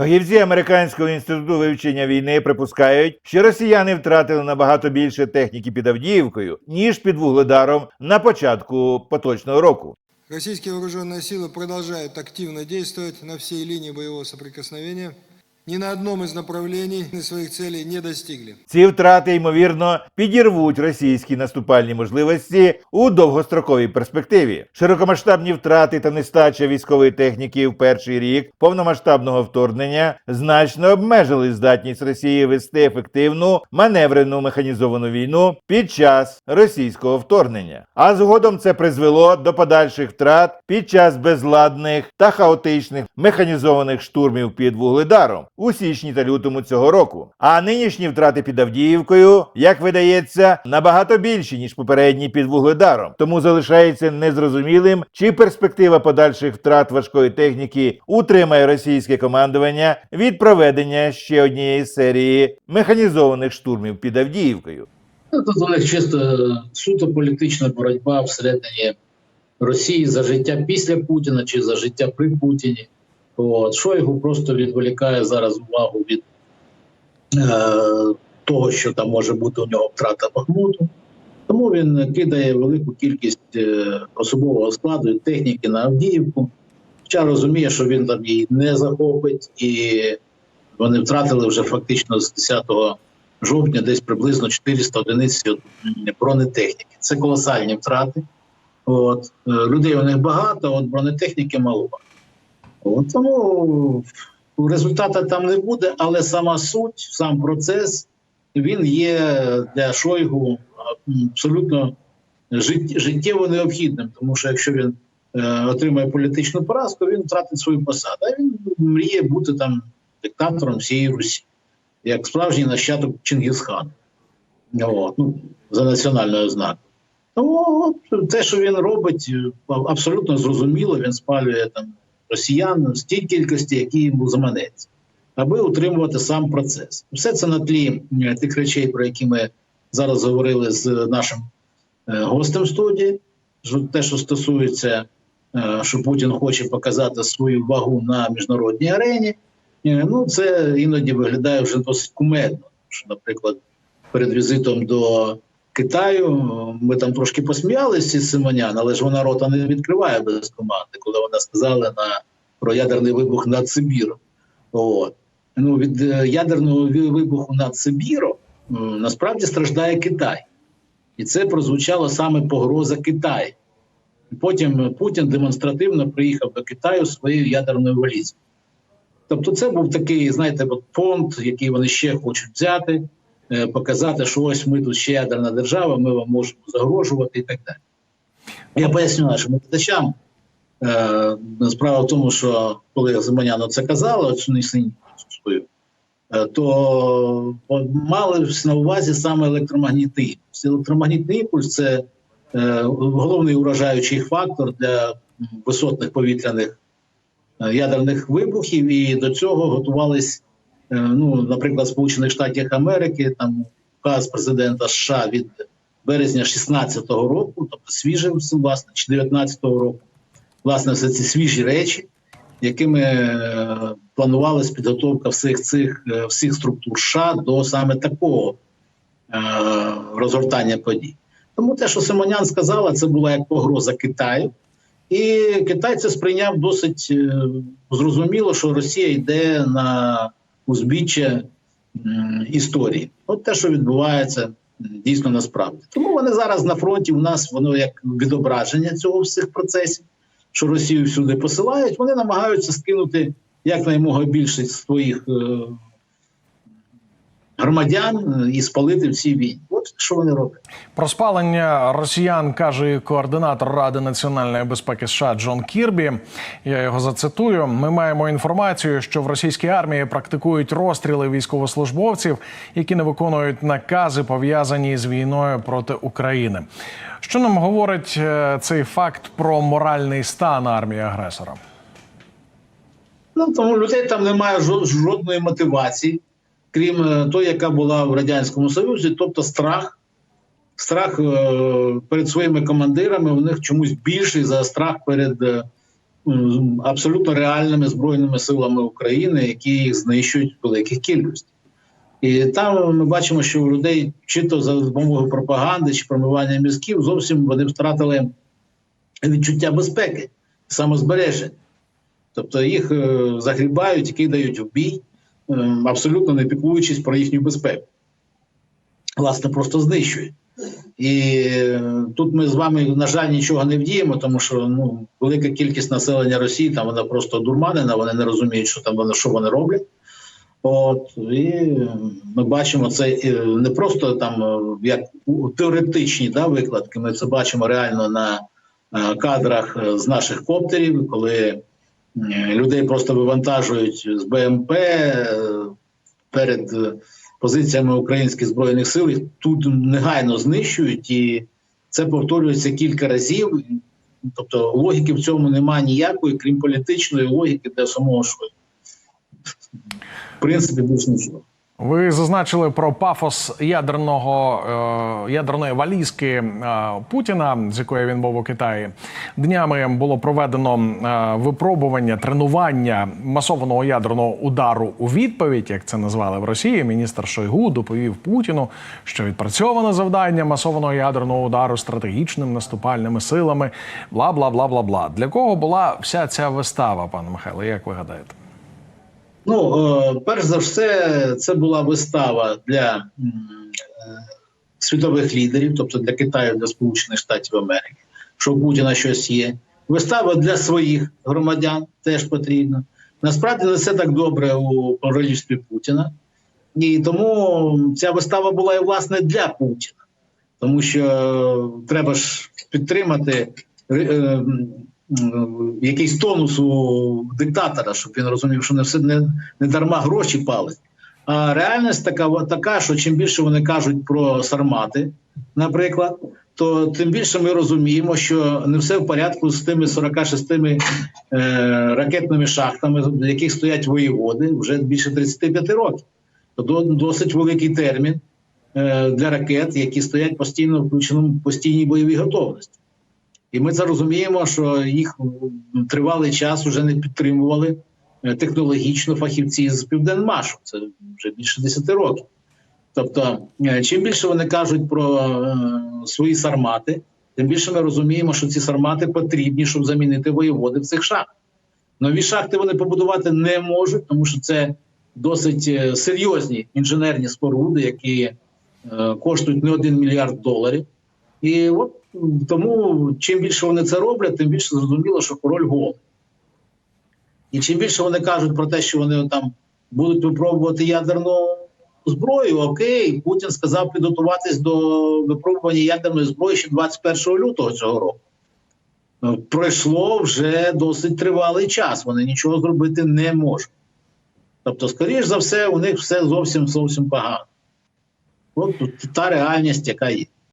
Фахівці американського інституту вивчення війни припускають, що росіяни втратили набагато більше техніки під Авдіївкою ніж під Вугледаром на початку поточного року. Российские вооруженные силы продолжают активно действовать на всей линии боевого соприкосновения. Ни на одном из направлений своих целей не достигли. Ці втрати, ймовірно, підірвуть російські наступальні можливості у довгостроковій перспективі. Широкомасштабні втрати та нестача військової техніки в перший рік повномасштабного вторгнення значно обмежили здатність Росії вести ефективну маневрену механізовану війну під час російського вторгнення. А згодом це призвело до подальших втрат під час безладних та хаотичних механізованих штурмів під Вугледаром у січні та лютому цього року. А нинішні втрати під Авдіївкою, як видається, набагато більші ніж попередні під Вугледаром. Тому залишається незрозумілим, чи перспектива подальших втрат важкої техніки утримає російське командування від проведення ще однієї серії механізованих штурмів під Авдіївкою. Ну, Тут у них чисто суто політична боротьба всередині Росії за життя після Путіна чи за життя при Путіні. От. Шойгу просто відволікає зараз увагу від е, того, що там може бути у нього втрата Бахмуту. Тому він кидає велику кількість е, особового складу і техніки на Авдіївку. Хоча розуміє, що він там її не захопить, і вони втратили вже фактично з 10 жовтня десь приблизно 400 одиниць бронетехніки. Це колосальні втрати. От. Е, Людей у них багато, от бронетехніки мало. Тому результату там не буде, але сама суть, сам процес, він є для Шойгу абсолютно жит- життєво необхідним, тому що якщо він е, отримає політичну поразку, він втратить свою посаду. А він мріє бути там диктатором всієї Русі, як справжній нащадок Чингісхана. От, ну, за національною ознакою. Тому от, те, що він робить, абсолютно зрозуміло, він спалює там росіян з тій кількості, які йому заманеться, аби утримувати сам процес. Все це на тлі тих речей, про які ми зараз говорили з нашим е, гостем студії. Те, що стосується, е, що Путін хоче показати свою вагу на міжнародній арені, е, ну це іноді виглядає вже досить кумедно. Що, наприклад, перед візитом до Китаю ми там трошки посміялися з Симонян, але ж вона рота не відкриває без команди, коли вона сказала на про ядерний вибух над Сибіром. От. Ну, від е, ядерного вибуху над Сибіром насправді страждає Китай. І це прозвучало саме погроза Китаю. Потім Путін демонстративно приїхав до Китаю своєю ядерною валізою. Тобто, це був такий, знаєте, фонд, який вони ще хочуть взяти, показати, що ось ми тут ще ядерна держава, ми вам можемо загрожувати і так далі. Я поясню нашим глядачам. Е, Справа в тому, що коли Зиманяно це казала, цю несенітницю свою, е, то мали на увазі саме електромагнітний імпульс. Електромагнітний імпульс це е, головний уражаючий фактор для висотних повітряних е, ядерних вибухів, і до цього готувались, е, ну, наприклад, Сполучених Штатів Америки, там указ президента США від березня 16-го року, тобто свіжий, власне, чи 19-го року, власне, все ці свіжі речі, якими е, планувалась підготовка всіх цих е, всіх структур США до саме такого е, розгортання подій. Тому те, що Симонян сказала, це була як погроза Китаю. І Китай це сприйняв досить е, зрозуміло, що Росія йде на узбіччя історії. От те, що відбувається дійсно насправді. Тому вони зараз на фронті у нас воно як відображення цього всіх процесів, що Росію всюди посилають. Вони намагаються скинути якнаймога більшість своїх е, громадян е, і спалити в цій війні. От що вони роблять. Про спалення росіян каже і координатор Ради національної безпеки США Джон Кірбі. Я його зацитую. Ми маємо інформацію, що в російській армії практикують розстріли військовослужбовців, які не виконують накази, пов'язані з війною проти України. Що нам говорить е, цей факт про моральний стан армії агресора? Ну тому людей там немає жодної мотивації, крім е, той, яка була в радянському союзі, тобто страх. Страх е, перед своїми командирами у них чомусь більший за страх перед е, абсолютно реальними збройними силами України, які їх знищують в великих кількостях. І там ми бачимо, що у людей чи то за допомогою пропаганди, чи промивання мізків, зовсім вони втратили відчуття безпеки, самозбереження. Тобто їх загрібають і кидають в бій, абсолютно не піклуючись про їхню безпеку. Власне, просто знищують. І е, тут ми з вами, на жаль, нічого не вдіємо, тому що ну, велика кількість населення Росії там вона просто дурманена, вони не розуміють, що там вони, що вони роблять. От і е, ми бачимо це е, не просто там як теоретичні да, викладки. Ми це бачимо реально на кадрах з наших коптерів, коли людей просто вивантажують з БМП е, перед е, позиціями українських збройних сил. Тут негайно знищують, і це повторюється кілька разів. Тобто логіки в цьому немає ніякої, крім політичної логіки для самого Шойгу. В принципі, більш нічого. Ви зазначили про пафос ядерного е, ядерної валізки е, Путіна, з якої він був у Китаї. Днями було проведено е, випробування тренування масованого ядерного удару у відповідь, як це назвали в Росії. Міністр Шойгу доповів Путіну, що відпрацьоване завдання масованого ядерного удару стратегічними наступальними силами. Бла бла бла бла бла. Для кого була вся ця вистава, пане Михайло? Як ви гадаєте? Ну, е, перш за все, це була вистава для е, світових лідерів, тобто для Китаю, для Сполучених Штатів Америки, що у Путіна щось є. Вистава для своїх громадян теж потрібна. Насправді не все так добре у королівстві Путіна, і тому ця вистава була і власне для Путіна, тому що е, треба ж підтримати. Е, якийсь тонус у диктатора, щоб він розумів, що не все не, не дарма гроші палить. А реальність така, така, що чим більше вони кажуть про сармати, наприклад, то тим більше ми розуміємо, що не все в порядку з тими 46 е, ракетними шахтами, в яких стоять воєводи вже більше 35 років. То досить великий термін е, для ракет, які стоять постійно в включеному постійній бойовій готовності. І ми це розуміємо, що їх тривалий час вже не підтримували е, технологічно фахівці з Південмашу. Це вже більше 10 років. Тобто, е, чим більше вони кажуть про е, свої сармати, тим більше ми розуміємо, що ці сармати потрібні, щоб замінити воєводи в цих шахтах. Нові шахти вони побудувати не можуть, тому що це досить серйозні інженерні споруди, які коштують не один мільярд доларів. І от тому чим більше вони це роблять, тим більше зрозуміло, що король голий. І чим більше вони кажуть про те, що вони там будуть випробувати ядерну зброю, окей, Путін сказав підготуватись до випробування ядерної зброї ще 21 лютого цього року. Е, Пройшло вже досить тривалий час. Вони нічого зробити не можуть. Тобто, скоріш за все, у них все зовсім зовсім погано. От та реальність, яка є.